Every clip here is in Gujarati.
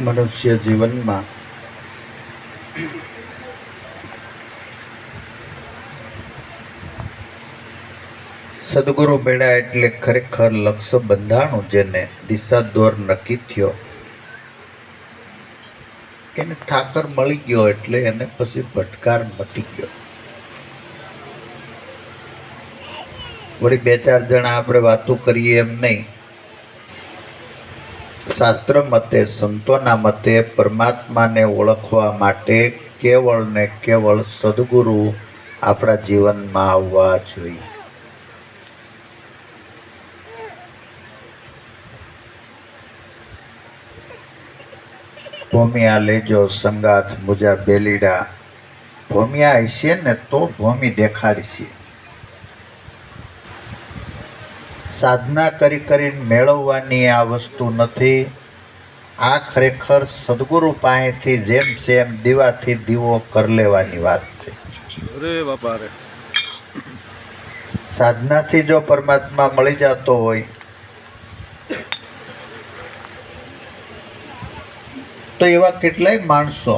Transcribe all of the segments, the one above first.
મનુષ્ય જીવનમાં. સદગુરુ મેળા એટલે ખરેખર લક્ષ્ય બંધાણું જેને દિશા દોર નક્કી થયો. એને ઠાકર મળી ગયો એટલે એને પછી ભટકાર મટી ગયો. વળી બે ચાર જણા આપણે વાતો કરીએ એમ નહીં. શાસ્ત્ર મતે, સંતોના મતે, પરમાત્માને ઓળખવા માટે કેવળ ને કેવળ સદગુરુ આપણા જીવનમાં આવવા જોઈએ. ભૂમિયા લેજો સંગાથ મુજા બેલીડા. ભૂમિયા હશે ને તો ભૂમિ દેખાડશે. સાધના કરી કરીને મેળવવાની આ વસ્તુ નથી. આ ખરેખર સદગુરુ પાસેથી જેમ સેમ દીવાથી દીવો કર લેવાની વાત છે. સાધનાથી જો પરમાત્મા મળી જતો હોય તો એવા કેટલાય માણસો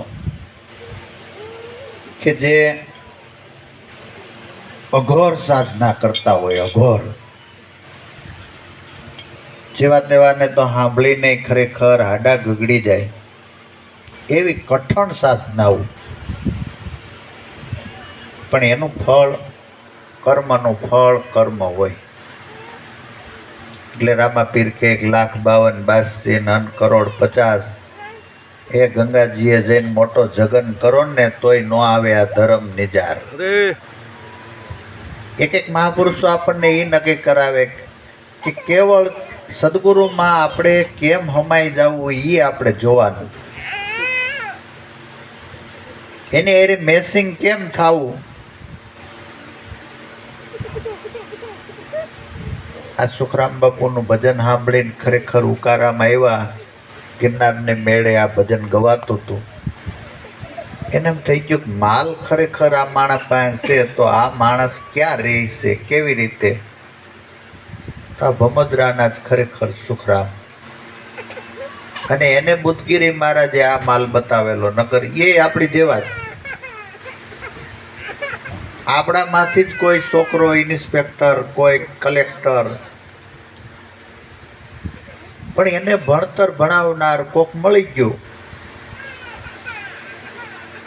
કે જે અઘોર સાધના કરતા હોય અઘોર. જેવા તેવાને તો સાંભળીને ખરેખર હાડા ગગડી જાય. એવી કઠણ સાધનાઓ. પણ એનું ફળ કર્મનું ફળ કર્મ હોય. એટલે રામા કે એક લાખ બાવન બાસી નન કરોડ પચાસ. એ ગંગાજીએ જઈને મોટો જગન કરો ને તોય ન આવે આ ધર્મ નિજાર. એક એક મહાપુરુષો આપણને એ નક્કી કરાવે કે કેવળ સદગુરુમાં આપણે કેમ હમાઈ જવું એ આપણે જોવાનું. એને એરે મેસિંગ કેમ થવું? આ સુખરામ બાપુનું ભજન સાંભળીને ખરેખર ઉકારામાં આવ્યા, ગિરનારને મેળે આ ભજન ગવાતું હતું. એને એમ થઈ ગયું કે માલ ખરેખર આ માણસ પાસે છે, તો આ માણસ ક્યાં રહે કેવી રીતે? તો ભમદરાના જ ખરેખર સુખરામ. અને એને બુદ્ધગીરી મહારાજે આ માલ બતાવેલો, નગર એ આપણી જેવા જ. આપણામાંથી જ કોઈ છોકરો, ઇન્સ્પેક્ટર, કોઈ કલેક્ટર. પણ એને ભણતર ભણાવનાર કોક મળી ગયું.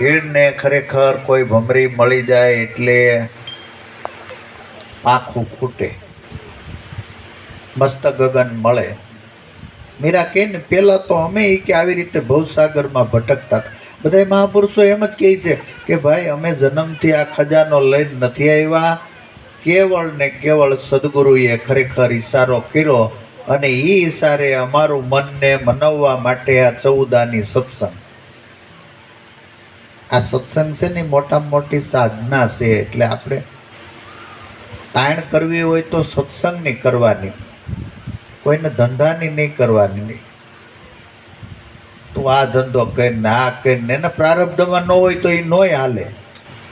એને ખરેખર કોઈ ભમરી મળી જાય એટલે આખું ફૂટે મસ્ત ગગન મળે. મીરા કે ને પહેલાં તો અમે એ કે આવી રીતે ભવસાગરમાં ભટકતા હતા. બધા મહાપુરુષો એમ જ કહે છે કે, ભાઈ, અમે જન્મથી આ ખજાનો લઈને નથી આવ્યા. કેવળ ને કેવળ સદગુરુએ ખરેખર ઈશારો કર્યો અને એ ઈશારે અમારું મનને મનાવવા માટે આ ચૌદાની સત્સંગ. આ સત્સંગ છે ને, મોટામાં મોટી સાધના છે, એટલે આપણે તાણ કરવી હોય તો સત્સંગની કરવાની. કોઈને ધંધાની નહીં કરવાની નહીં. તું આ ધંધો કરીને આ કરીને એના પ્રારબ્ધમાં ન હોય તો એ નોય હાલે.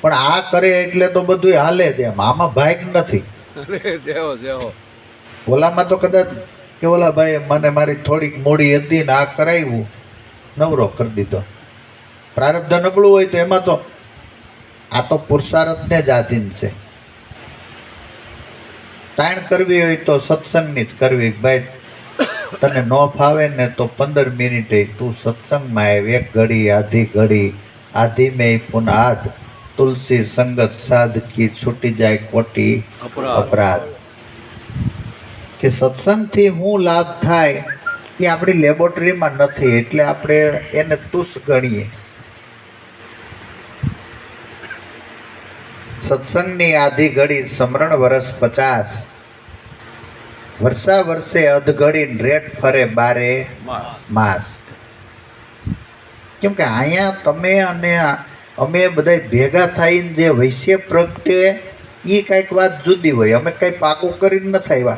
પણ આ કરે એટલે તો બધું હાલે જ એમ. આમાં ભાગ નથી. ઓલામાં તો કદાચ કે ઓલા ભાઈ મને મારી થોડીક મોડી હતી ને આ કરાવ્યું નવરો કરી દીધો. પ્રારબ્ધ નબળું હોય તો એમાં તો આ તો પુરુષાર્થને જ આધીન છે. તાણ કરવી હોય તો સત્સંગની જ કરવી. ભાઈ તને ન ફાવે ને તો પંદર મિનિટે તું સત્સંગમાં આવ. એક ઘડી આધી ઘડી. આધી મેં પુનાદ તુલસી સંગત સાધકી છૂટી જાય કોટી અપરાધ. અપરાધ. કે સત્સંગથી હું લાભ થાય એ આપણી લેબોરેટરીમાં નથી. એટલે આપણે એને તુષ ગણીએ. સત્સંગની આધી ઘડી સમરણ વરસ પચાસ. વર્ષા વર્ષે અધઘડી રેટ ફરે બારે માસ. કેમ કે અહીંયા તમે અને અમે બધા ભેગા થઈને જે વૈશ્ય પ્રગટે એ કાંઈક વાત જુદી હોય. અમે કંઈ પાકું કરીને નથી આવ્યા.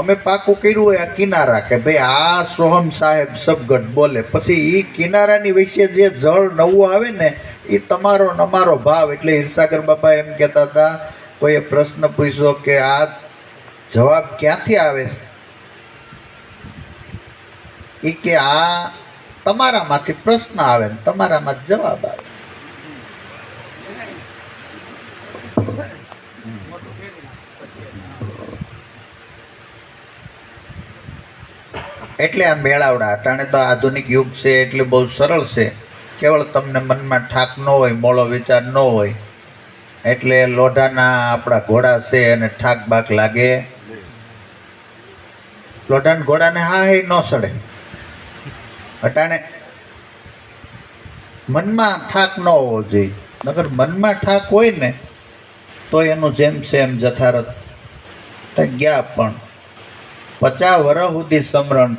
અમે પાકું કર્યું હોય આ કિનારા કે ભાઈ આ સોહમ સાહેબ સબગટ બોલે. પછી એ કિનારાની વિશે જે જળ નવું આવે ને એ તમારો ને અમારો ભાવ. એટલે હિરસાગર બાપા એમ કહેતા હતા, કોઈએ પ્રશ્ન પૂછ્યો કે આ જવાબ ક્યાંથી આવે? છે એ કે આ તમારામાંથી પ્રશ્ન આવે ને તમારામાં જવાબ આવે. એટલે આ મેળાવડા. અટાણે તો આધુનિક યુગ છે એટલે બહુ સરળ છે. કેવળ તમને મનમાં ઠાક ન હોય મોળો વિચાર ન હોય. એટલે લોઢાના આપણા ઘોડા છે અને ઠાક બાક લાગે. લોઢાના ઘોડાને હા હે ન સડે. અટાણે મનમાં ઠાક ન હોવો જોઈએ. નગર મનમાં ઠાક હોય ને, તો એનું જેમ છે એમ જથારત ગયા પણ. પચાસ વર્ષ સુધી સમરણ.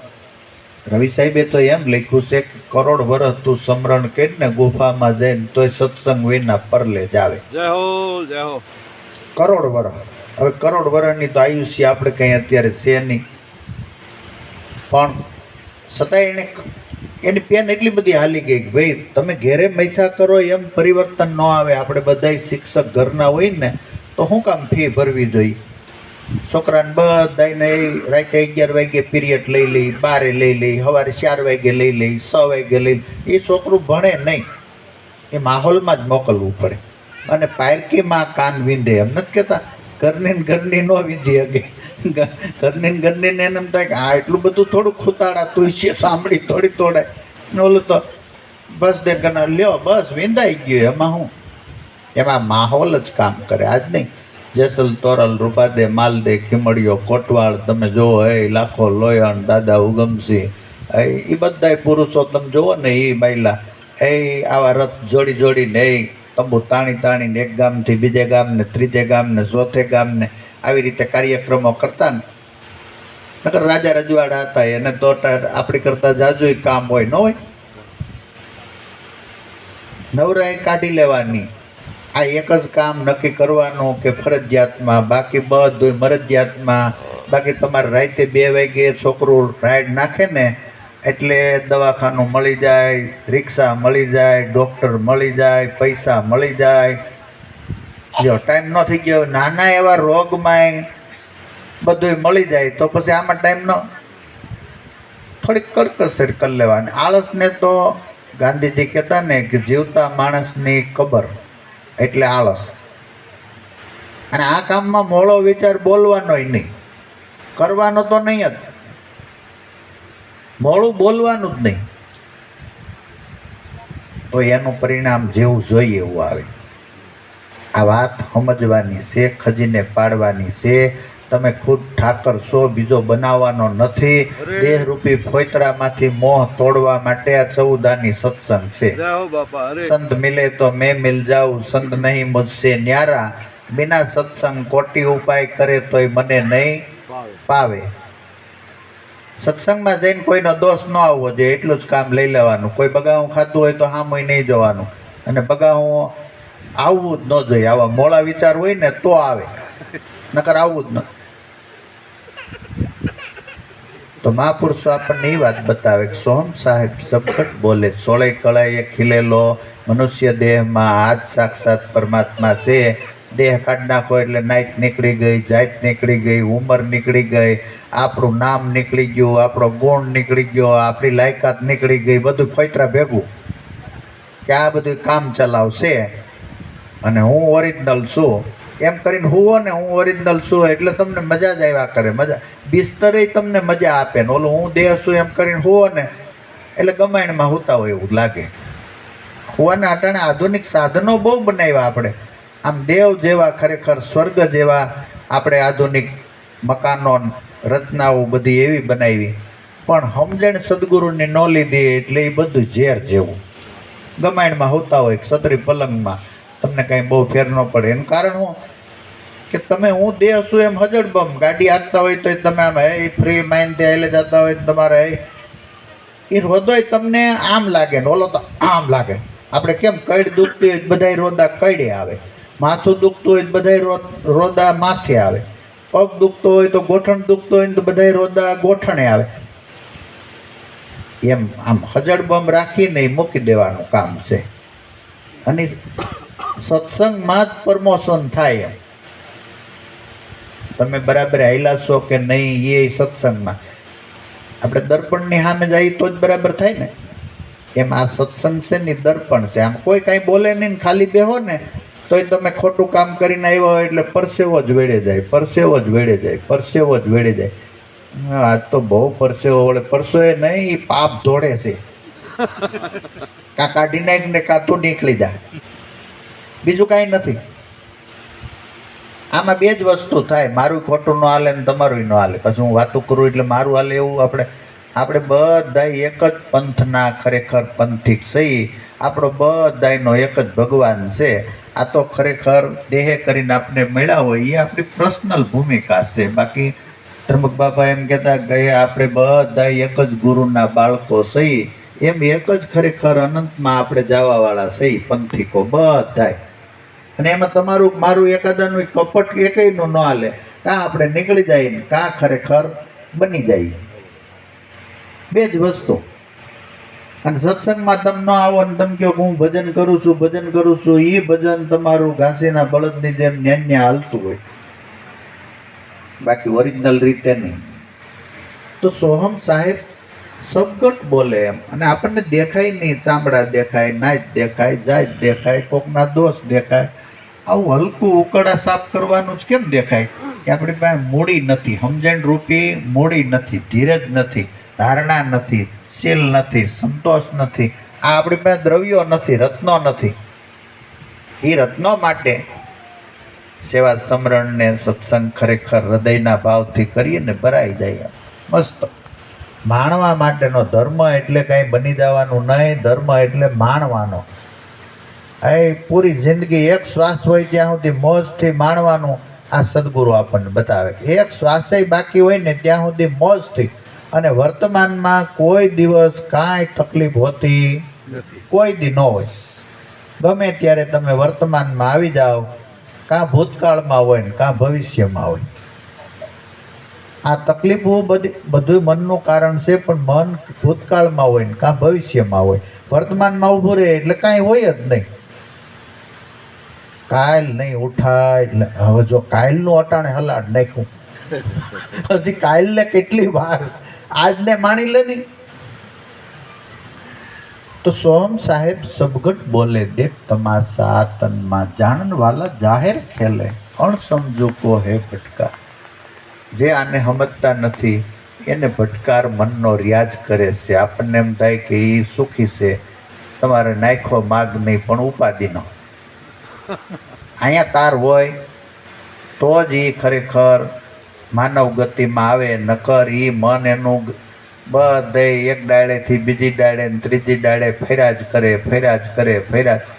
રવિ સાહેબે તો એમ લખ્યું છે કે કરોડ વર્ષ તું સમરણ કરીને ગુફામાં જઈને તોય સત્સંગ વિના પરલે જ આવે જય હો જય હો. કરોડ વર્ષ હવે કરોડ વર્ષની તો આયુષ્ય આપણે કંઈ અત્યારે છે નહીં. પણ છતાંય એને એની પેન એટલી બધી હાલી ગઈ કે ભાઈ તમે ઘેરે મૈથા કરો એમ પરિવર્તન ન આવે. આપણે બધાય શિક્ષક ઘરના હોય ને તો શું કામ ફી ભરવી જોઈએ? છોકરાને બધાને રાતે અગિયાર વાગે પીરિયડ લઈ લઈ, બારે લઈ લઈ, સવારે ચાર વાગે લઈ લઈ, છ વાગે લઈ. એ છોકરું ભણે નહીં. એ માહોલમાં જ મોકલવું પડે. અને પાયરકીમાં કાન વિંધે એમ નથી કહેતા. ઘરની ઘરની ન વિંધી હગે. ઘરની ઘરની ને એમ થાય કે આ એટલું બધું થોડું ખૂતાડા છે, સાંભળી થોડી તોડાય ને ઓલું તો બસ દેખના લ્યો બસ, વિંધાઈ ગયો એમાં હું. એમાં માહોલ જ કામ કરે. આજ નહીં. જેસલ તોરલ રૂપાદે માલદે ખીમડીઓ કોટવાળ, તમે જુઓ એ લાખો, લોયણ, દાદા ઉગમસિંહ એ બધા પુરુષો તમે જુઓ ને એ બાયલા એ આવા રથ જોડી જોડીને એ તંબુ તાણી તાણીને, એક ગામથી બીજે ગામને, ત્રીજે ગામને, ચોથે ગામને, આવી રીતે કાર્યક્રમો કરતા ને. નકર રાજા રજવાડા હતા, એને તો આપણી કરતા જાજુય કામ હોય ન હોય. નવરાય કાઢી લેવાની. આ એક જ કામ નક્કી કરવાનું કે ફરજિયાતમાં, બાકી બધું મરજિયાતમાં. બાકી તમારે રાતે બે વાગે છોકરું રાઈડ નાખે ને, એટલે દવાખાનું મળી જાય, રિક્ષા મળી જાય, ડૉક્ટર મળી જાય, પૈસા મળી જાય. જો ટાઈમ ન થઈ ગયો, નાના એવા રોગમાંય બધું મળી જાય, તો પછી આમાં ટાઈમ ન. થોડીક કરકસર કરી લેવાની. આળસને તો ગાંધીજી કહેતા ને કે જીવતા માણસની કબર. એટલે આળસ. અને આ કામમાં મોળો વિચાર બોલવાનોય નહીં. કરવાનો તો નહીં જ. મોડું બોલવાનું જ નહીં. તો એનું પરિણામ જેવું જોઈએ એવું આવે. આ વાત સમજવાની છે, ખજીને પાડવાની છે તમે ખુદ ઠાકર છો બીજો બનાવવાનો નથી. દેહરૂપી ફોતરામાંથી મોહ તોડવા માટે આ ચૌદાની સત્સંગ છે. સંત મિલે તો મેં મિલ જાઉં સંત નહીં મજશે ન્યારા. બિના સત્સંગ કોટી ઉપાય કરે તોય મને નહીં પાવે. પાવે. સત્સંગમાં જઈને કોઈનો દોષ ન આવવો જોઈએ એટલું જ કામ લઈ લેવાનું. કોઈ બગાવું ખાતું હોય તો હામુય નહીં જવાનું. અને બગાવું આવવું જ ન જોઈએ. આવા મોળા વિચાર હોય ને તો આવે. નકર આવવું જ ન તો મહાપુરુષો આપણને એ વાત બતાવે કે સોહમ સાહેબ સબકટ બોલે, સોળે કળાએ ખીલેલો, મનુષ્ય દેહમાં હાથ સાક્ષાત પરમાત્મા છે. દેહ કાઢ નાખો એટલે નાઈત નીકળી ગઈ, જાત નીકળી ગઈ, ઉંમર નીકળી ગઈ, આપણું નામ નીકળી ગયું, આપણો ગુણ નીકળી ગયો, આપણી લાયકાત નીકળી ગઈ, બધું ફૈતરા ભેગું. કે આ બધું કામ ચલાવશે. અને હું ઓરિજિનલ છું. એમ કરીને હુવો ને હું ઓરિજિનલ છું એટલે તમને મજા જ આવ્યા કરે. મજા બિસ્તરે તમને મજા આપે ને ઓલું હું દેહ છું એમ કરીને હુવો ને એટલે ગમાયણમાં હોતા હોય એવું લાગે. હોવાના અટાણે આધુનિક સાધનો બહુ બનાવ્યા આપણે. આમ દેવ જેવા ખરેખર, સ્વર્ગ જેવા આપણે આધુનિક મકાનો રચનાઓ બધી એવી બનાવી. પણ સમજણ સદગુરુની ન લીધી એટલે એ બધું ઝેર જેવું. ગમાયણમાં હોતા હોય છત્રી પલંગમાં. તમને કાંઈ બહુ ફેર ન પડે. એનું કારણ શું? કે તમે હું દેહ છું એમ હજડબમ. ગાડી હાંકતા હોય તો તમે આમ, હે ફ્રી માઇન્ડ હાલે જતા હોય તમારે, હે. એ હૃદય તમને આમ લાગે ને, ઓલો તો આમ લાગે. આપણે કેમ કઈડ દુખતી હોય બધાય રોદા કઈડે આવે. માથું દુખતું હોય બધાય રોદા માથે આવે. પગ દુખતો હોય તો ગોઠણ દુખતો હોય તો બધાય રોદા ગોઠણે આવે. એમ આમ હજડબમ રાખીને મૂકી દેવાનું કામ છે. અને સત્સંગમાં જ પ્રમોશન થાય એમ. તમે બરાબર હાલ્યા છો કે નહીં એ સત્સંગમાં? આપણે દર્પણની સામે જઈએ તો જ બરાબર થાય ને. એમ આ સત્સંગ છે ને દર્પણ છે. આમ કોઈ કાંઈ બોલે નહીં ખાલી બેહો ને, તોય તમે ખોટું કામ કરીને આવ્યા હોય એટલે પરસેવો જ વેડે જાય, પરસેવો જ વેડે જાય, પરસેવો જ વેડે જાય. આજ તો બહુ પરસેવો વળે. પરસેવો નહીં એ પાપ ધોડે છે. કાં કાઢી નાખ ને કાં તું નીકળી જાય બીજું કાંઈ નથી. આમાં બે જ વસ્તુ થાય. મારું ખોટું ન હાલે ને તમારું ન હાલે. પછી હું વાતું કરું એટલે મારું હાલે એવું આપણે આપણે બધા એક જ પંથના ખરેખર પંથિક સહી આપણો બધાનો એક જ ભગવાન છે. આ તો ખરેખર દેહે કરીને આપણે મળ્યા હોય એ આપણી પર્સનલ ભૂમિકા છે. બાકી ત્રંબક બાપા એમ કહેતા ગયા આપણે બધા એક જ ગુરુના બાળકો સહી એમ એક જ ખરેખર અનંતમાં આપણે જવાવાળા સહી પંથિકો બધાય. અને એમાં તમારું, મારું એકાદાનું કપટ એકનું ન હાલે. કાં આપણે નીકળી જાય ને કાં ખરેખર બની જાય. બે જ વસ્તુ. અને સત્સંગમાં તમે ન આવો ને તમે કહો હું ભજન કરું છું, ભજન કરું છું એ ભજન તમારું ઘાસીના બળદની જેમ ન્યાન્ય હાલતું હોય. બાકી ઓરિજિનલ રીતે નહીં. તો સોહમ સાહેબ સબગટ બોલે એમ. અને આપણને દેખાય નહીં, ચામડા દેખાય નાચ દેખાય, જાત દેખાય, કોકના દોષ દેખાય. આવું હલકું ઉકળા સાફ કરવાનું જ કેમ દેખાય? કે આપણી પાસે મૂડી નથી, સમજણ રૂપી મૂડી નથી, ધીરજ નથી, ધારણા નથી, શીલ નથી, સંતોષ નથી. આ આપણી પાસે દ્રવ્યો નથી, રત્નો નથી. એ રત્નો માટે સેવા સમરણને સત્સંગ ખરેખર હૃદયના ભાવથી કરીએ ને ભરાઈ જાય મસ્ત. માણવા માટેનો ધર્મ એટલે કાંઈ બની જવાનું નહીં, ધર્મ એટલે માણવાનો. એ પૂરી જિંદગી એક શ્વાસ હોય ત્યાં સુધી મોજથી માણવાનું આ સદગુરુ આપણને બતાવે એક શ્વાસે બાકી હોય ને ત્યાં સુધી મોજથી. અને વર્તમાનમાં કોઈ દિવસ કાંઈ તકલીફ હોતી કોઈ દી ન હોય. ગમે ત્યારે તમે વર્તમાનમાં આવી જાઓ, કાં ભૂતકાળમાં હોય ને કાં ભવિષ્યમાં હોય. આ તકલીફો બધી બધું મનનું કારણ છે, પણ મન ભૂતકાળમાં હોય ને કાં ભવિષ્યમાં હોય. વર્તમાનમાં ઊભું રહે એટલે કાંઈ હોય જ નહીં. કાયલ નહીં ઉઠાય. હવે જો કાયલનું અટાણે હલાડ નાખ્યું. પછી કાયલને કેટલી વાર આજને માણી લે નહીં. તો સોહમ સાહેબ સબગટ બોલે, દેખ તમાશા તનમાં જાણન વાલા જાહેર ખેલે. અણસમજો કો હે ભટકા જે આને સમજતા નથી, એને ભટકાર મનનો રિયાજ કરે છે. આપણને એમ થાય કે એ સુખી છે. તમારે નાખો માગ નહીં, પણ ઉપાધિનો. અહીંયા તાર હોય, તો જ એ ખરેખર માનવ ગતિમાં આવે, નકર એ મન એનું બધે એક ડાળેથી બીજી ડાળે ત્રીજી ડાળે ફેર્યા જ કરે ફેર્યા જ કરે ફેર્યા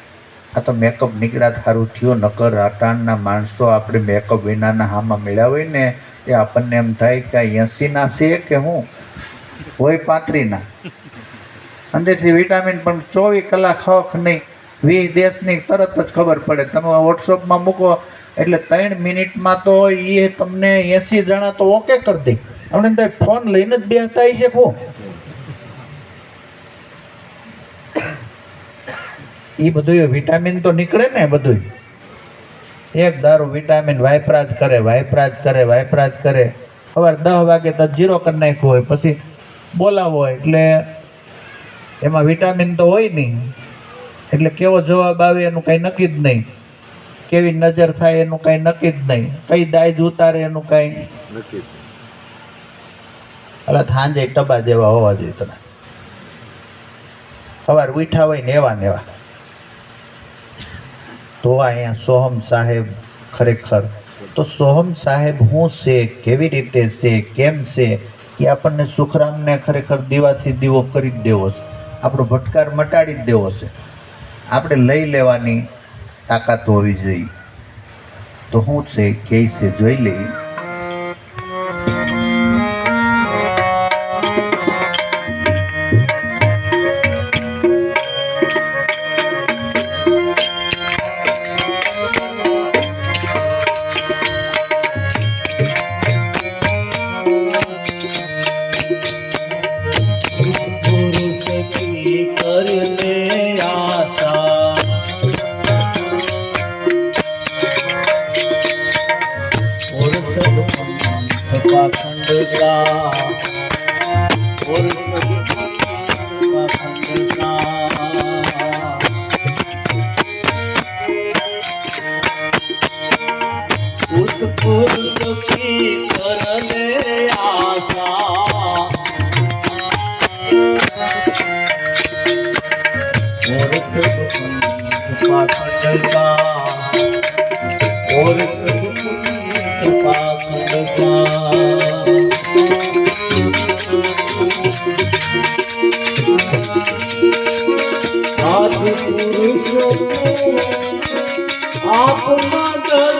આ તો મેકઅપ નીકળ્યા સારું થયું, નકર અટાણના માણસો આપણે મેકઅપ વિનાના હામાં મળ્યા હોય ને તે આપણને એમ થાય કે એંસીના છે કે હું? હોય પાંત્રીના. અંદરથી વિટામિન પણ ચોવીસ કલાક હક નહીં. વીસ દેશની તરત જ ખબર પડે. તમે વોટ્સઅપમાં મૂકો, એટલે ત્રણ મિનિટમાં તો એ તમને એંસી જણા તો ઓકે કરી દે. આપણે તો ફોન લઈને જ બેસતા છે કો એ બધું વિટામિન તો નીકળે ને બધું. એક દારૂ વિટામિન વાયપરા કરે વાયપરા કરે વાયપરા કરે. સવાર દસ વાગે તો જીરો કરી નાખ્યું હોય, પછી બોલાવો. એટલે એમાં વિટામિન તો હોય નહીં. એટલે કેવો જવાબ આવે એનું કાંઈ નક્કી જ નહીં. કેવી નજર થાય એનું કાંઈ નક્કી જ નહીં. કઈ દાજ ઉતારે એનું કાંઈ. નથી એટલે સાંજે ટબા જેવા હોવા જોઈએ તમે સવાર ઉઠા હોય ને એવા ને એવા. તો અહીંયા સોહમ સાહેબ ખરેખર તો સોહમ સાહેબ હું છે કેવી રીતે છે કેમ છે એ આપણને સુખરામને ખરેખર દીવાથી દીવો કરી જ દેવો છે. આપણો ભટકાર મટાડી જ દેવો છે. આપણે લઈ લેવાની તાકાત હોવી જોઈએ. તો શું છે કે છે જોઈ લઈએ. विश्व में आप मदद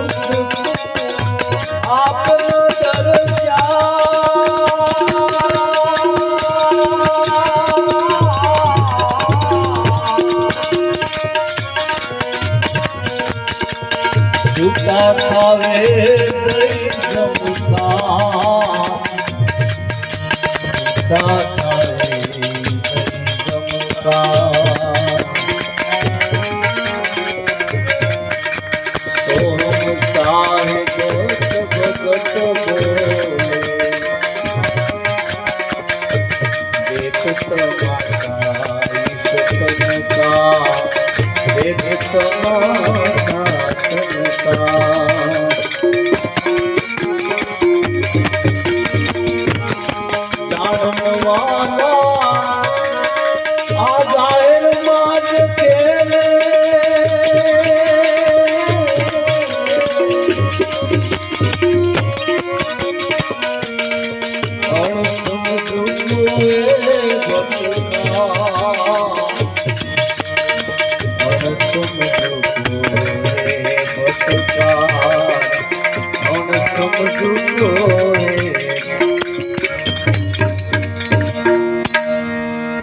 মন